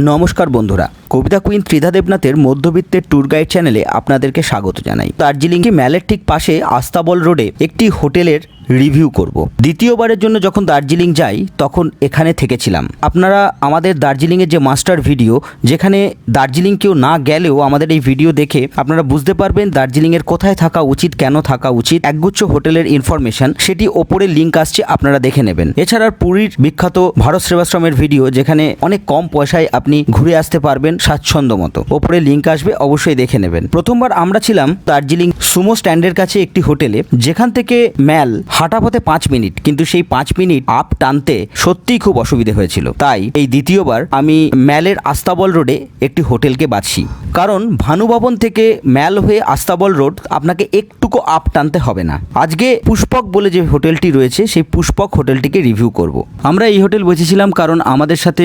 নমস্কার বন্ধুরা কবিতা কুইন ত্রিধা দেবনাথের মধ্যবিত্তের ট্যুর গাইড চ্যানেলে আপনাদেরকে স্বাগত জানাই। দার্জিলিংকে ম্যালের ঠিক পাশে আস্তাবল রোডে একটি হোটেলের রিভিউ করব। দ্বিতীয়বারের জন্য যখন দার্জিলিং যাই, তখন এখানে থেকেছিলাম। আপনারা আমাদের দার্জিলিংয়ের যে মাস্টার ভিডিও, যেখানে দার্জিলিং কেউ না গেলেও আমাদের এই ভিডিও দেখে আপনারা বুঝতে পারবেন দার্জিলিংয়ের কোথায় থাকা উচিত, কেন থাকা উচিত। একগুচ্ছ হোটেলের ইনফরমেশন সেটি ওপরে লিঙ্ক আসছে, আপনারা দেখে নেবেন। এছাড়া পুরীর বিখ্যাত ভারত সেবাশ্রমের ভিডিও, যেখানে অনেক কম পয়সায় আপনি ঘুরে আসতে পারবেন। স্বাচ্ছন্দ্য মতো। ওপরে লিঙ্ক আসবে, অবশ্যই দেখে নেবেন। প্রথমবার আমরা ছিলাম দার্জিলিং সুমো স্ট্যান্ডের কাছে একটি হোটেলে। যেখান থেকে ম্যাল হাঁটা পথে পাঁচ মিনিট, কিন্তু সেই পাঁচ মিনিট আপ টানতে সত্যিই খুব অসুবিধে হয়েছিল। তাই এই দ্বিতীয়বার আমি ম্যালের আস্তাবল রোডে একটি হোটেলকে বাছি কারণ ভানুভবন থেকে ম্যাল হয়ে আস্তাবল রোড আপনাকে একটুকু আপ টানতে হবে না। আজকে পুষ্পক বলে যে হোটেলটি রয়েছে, সেই পুষ্পক হোটেলটিকে রিভিউ করব। আমরা এই হোটেল বসেছিলাম কারণ আমাদের সাথে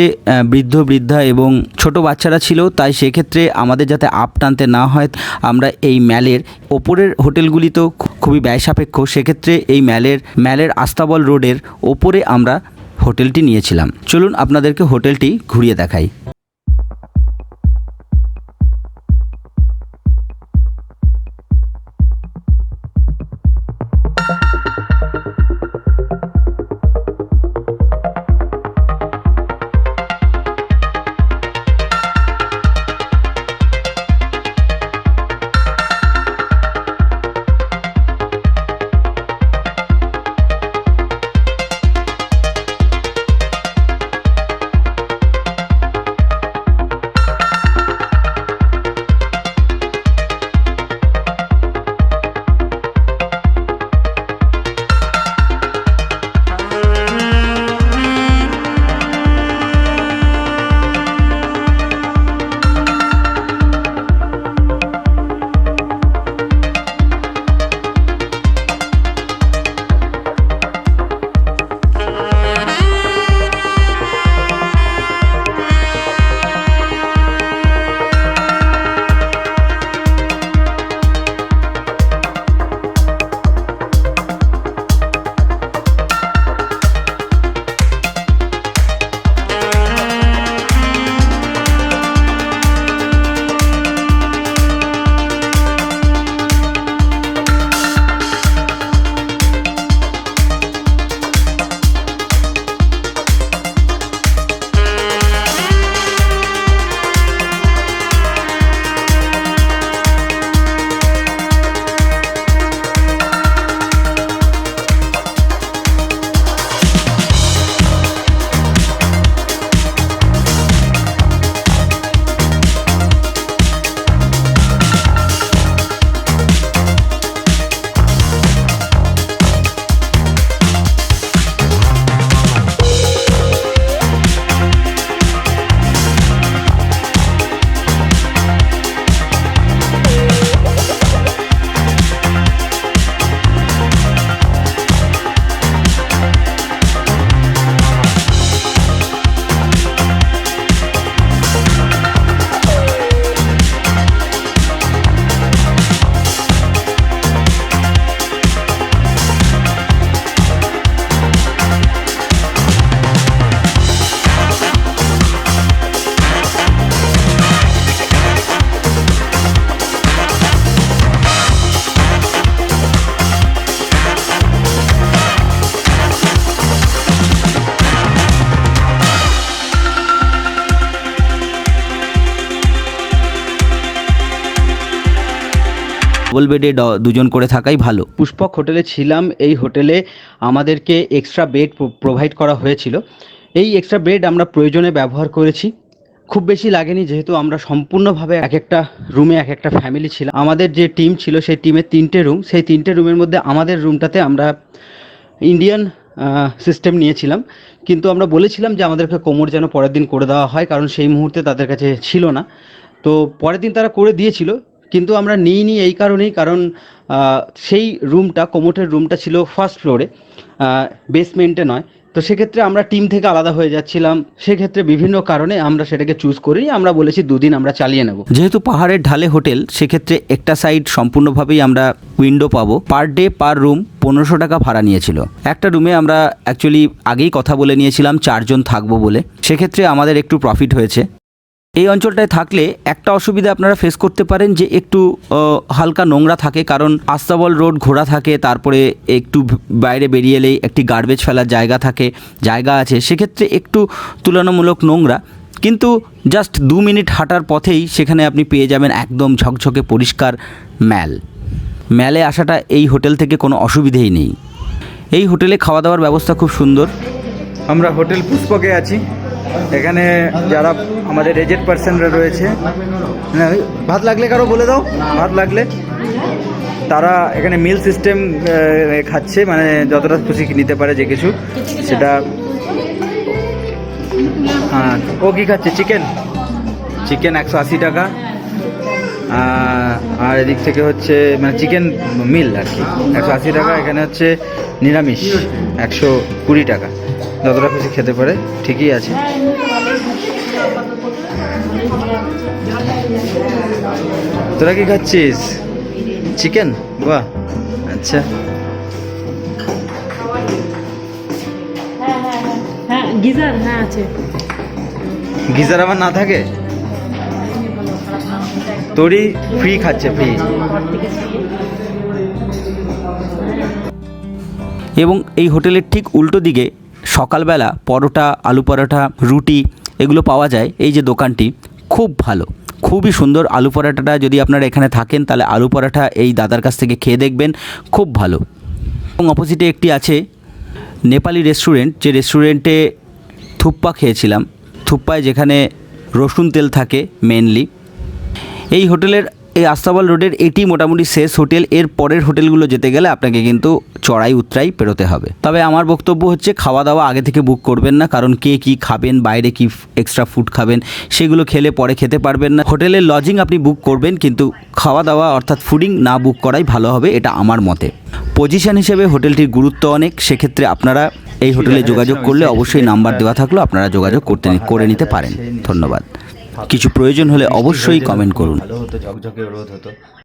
বৃদ্ধ, বৃদ্ধা এবং ছোট বাচ্চারা ছিল, তাই সেক্ষেত্রে আমাদের যাতে আপ টানতে না হয়, আমরা এই ম্যালের ওপরের হোটেলগুলি তো খুবই ব্যয় সাপেক্ষ সেক্ষেত্রে এই ম্যালের ম্যালের আস্তাবল রোডের ওপরে আমরা হোটেলটি নিয়েছিলাম। চলুন আপনাদেরকে হোটেলটি ঘুরিয়ে দেখাই। ডবল বেডে দুজন করে থাকাই ভালো। পুষ্পক হোটেলে ছিলাম, এই হোটেলে আমাদেরকে এক্সট্রা বেড প্রোভাইড করা হয়েছিল। এই এক্সট্রা বেড আমরা প্রয়োজনে ব্যবহার করেছি। খুব বেশি লাগেনি যেহেতু আমরা সম্পূর্ণভাবে এক একটা রুমে, এক একটা ফ্যামিলি ছিলাম। আমাদের যে টিম ছিল সেই টিমের তিনটে রুম সেই তিনটে রুমের মধ্যে আমাদের রুমটাতে আমরা ইন্ডিয়ান সিস্টেম নিয়েছিলাম। কিন্তু আমরা বলেছিলাম যে আমাদেরকে কোমর যেন পরের দিন করে দেওয়া হয়, কারণ সেই মুহূর্তে তাদের কাছে ছিল না। তো পরের দিন তারা করে দিয়েছিল। কিন্তু আমরা নিইনি এই কারণেই, কারণ সেই রুমটা, কোমোটের রুমটা ছিল ফার্স্ট ফ্লোরে বেসমেন্টে নয়। তো সেক্ষেত্রে আমরা টিম থেকে আলাদা হয়ে যাচ্ছিলাম। সেক্ষেত্রে বিভিন্ন কারণে আমরা সেটাকে চুজ করি আমরা বলেছি দুদিন আমরা চালিয়ে নেব। যেহেতু পাহাড়ের ঢালে হোটেল, সেক্ষেত্রে একটা সাইড সম্পূর্ণভাবেই আমরা উইন্ডো পাবো। পার ডে, পার রুম পনেরোশো টাকা ভাড়া নিয়েছিল। একটা রুমে আমরা অ্যাকচুয়ালি আগেই কথা বলে নিয়েছিলাম, চারজন থাকব বলে। সেক্ষেত্রে আমাদের একটু প্রফিট হয়েছে। এই অঞ্চলটায় থাকলে একটা অসুবিধা আপনারা ফেস করতে পারেন যে একটু হালকা নোংরা থাকে। কারণ আস্তাবল রোড ঘোরা থাকে, তারপরে একটু বাইরে বেরিয়ে এলেই একটি গার্বেজ ফেলার জায়গা থাকে, জায়গা আছে। সেক্ষেত্রে একটু তুলনামূলক নোংরা। কিন্তু জাস্ট দু মিনিট হাঁটার পথেই সেখানে আপনি পেয়ে যাবেন একদম ঝকঝকে পরিষ্কার ম্যাল। ম্যালে আসাটা এই হোটেল থেকে কোনো অসুবিধেই নেই। এই হোটেলে খাওয়া দাওয়ার ব্যবস্থা খুব সুন্দর। আমরা হোটেল পুষ্পকে আছি। এখানে যারা আমাদের এজেড পার্সনরা রয়েছে হ্যাঁ, ভাত লাগলে কারও বলে দাও ভাত লাগলে। তারা এখানে মিল সিস্টেম খাচ্ছে মানে যতটা খুশি নিতে পারে যে কিছু। সেটা হ্যাঁ ও কী খাচ্ছে? চিকেন চিকেন একশো আশি টাকা। আর এদিক থেকে হচ্ছে মানে চিকেন মিল আর কি। একশো আশি টাকা এখানে হচ্ছে নিরামিষ একশো কুড়ি টাকা। যতটা খুশি খেতে পারে ঠিকই আছে। তোরা কি খাচ্ছিস? চিকেন বাহ আচ্ছা। হ্যাঁ গিজার হ্যাঁ আছে। গিজার আবার না থাকে? তোরই ফ্রি খাচ্ছে ফ্রি এবং এই হোটেলের ঠিক উল্টো দিকে সকালবেলা পরোটা, আলু পরোটা, রুটি এগুলো পাওয়া যায় এই যে দোকানটি। খুব ভালো, খুবই সুন্দর আলু পরাঠাটা যদি আপনারা এখানে থাকেন তাহলে আলু পরাঠা এই দাদার কাছ থেকে খেয়ে দেখবেন, খুব ভালো। এবং অপোজিটে একটি আছে নেপালি রেস্টুরেন্ট, যে রেস্টুরেন্টে থুপ্পা খেয়েছিলাম। থুপ্পায় যেখানে রসুন তেল থাকে মেনলি এই হোটেলের এই আস্তাবল রোডের এটি মোটামুটি শেষ হোটেল। এর পরের হোটেলগুলো যেতে গেলে আপনাকে কিন্তু চড়াই উতরাই পেরোতে হবে। তবে আমার বক্তব্য হচ্ছে খাওয়া দাওয়া আগে থেকে বুক করবেন না কারণ কে কি খাবেন বাইরে কি এক্সট্রা ফুড খাবেন সেগুলো খেলে পরে খেতে পারবেন না। হোটেলের লজিং আপনি বুক করবেন কিন্তু খাওয়া দাওয়া অর্থাৎ ফুডিং না বুক করাই ভালো হবে এটা আমার মতে। পজিশন হিসেবে হোটেলটির গুরুত্ব অনেক সেক্ষেত্রে আপনারা এই হোটেলে যোগাযোগ করলে অবশ্যই নাম্বার দেওয়া থাকল আপনারা যোগাযোগ করতে করে নিতে পারেন। ধন্যবাদ। কিছু প্রয়োজন হলে অবশ্যই কমেন্ট করুন। ভালো হতো ঝকঝকে রোদ হতো।